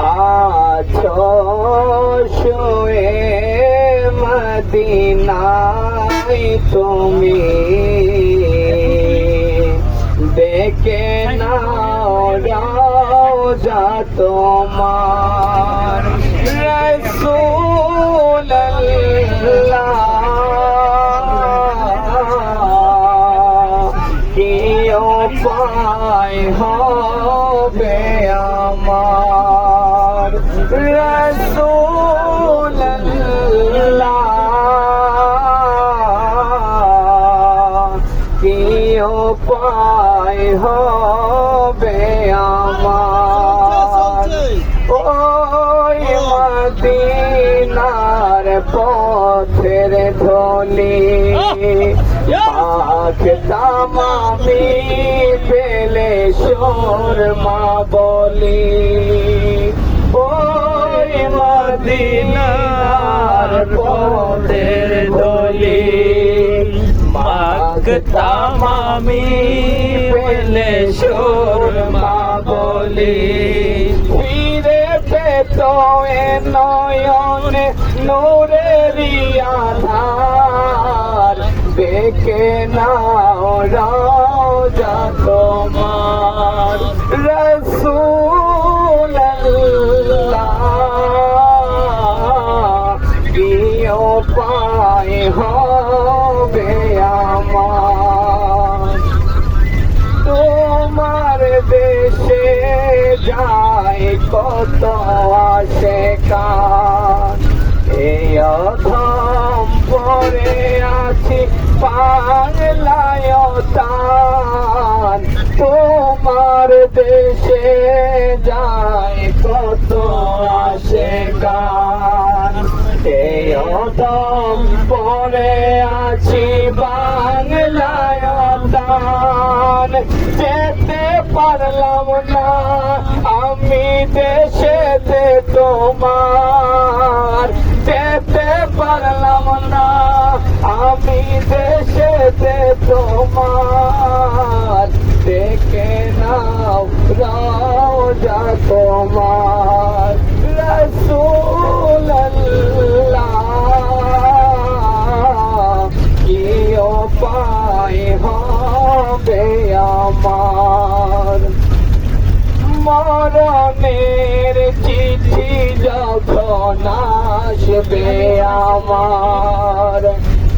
আছো শুয়ে মদিনায় তুমি। দেখে নাও রাজা তোমার। রসুল্লাহ কি উপায় হবে আমার রসুল্লাহ কি উপায় হবে আমার ওই মদিনার পথের ধলি পাখ তামামি পেলে সোর মা বলি। পাখ তামামি পেলে সোর মা বলি ফিরে পেতো এ নয়নে নূরেরি আধার দেখে নাও যায়, কত আসে কান এই অধম পরে আছি বাংলায় তান তোমার দেশে যায়, কত আসে গান এই অধম পরে আছি বাংলায় দান যেতে পারলাম না। তোমার যেতে পারলাম না, আমি দেশেতে তোমার। দেখে নাও রাজা তোমার। রসুল্লাহ কি উপায় আমার? চিঠি যখন আসবে আমার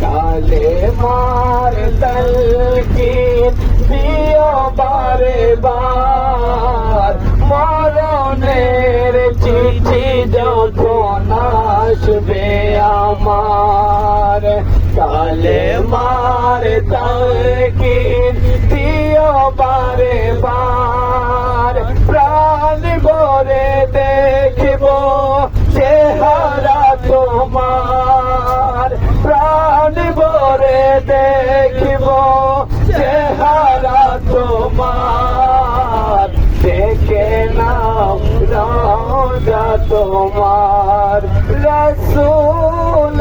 কালে মার তলকি দিও বারে বার মরণের চিঠি যখন আসবে আমার কালে মার তলকি দিও বারে বার তোমার রসুল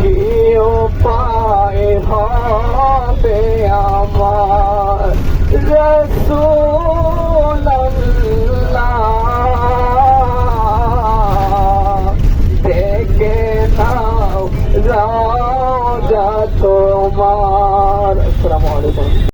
কেউ পায় হবে আমার রসুল দেখে নাও রাজা তোমার। আসসালামু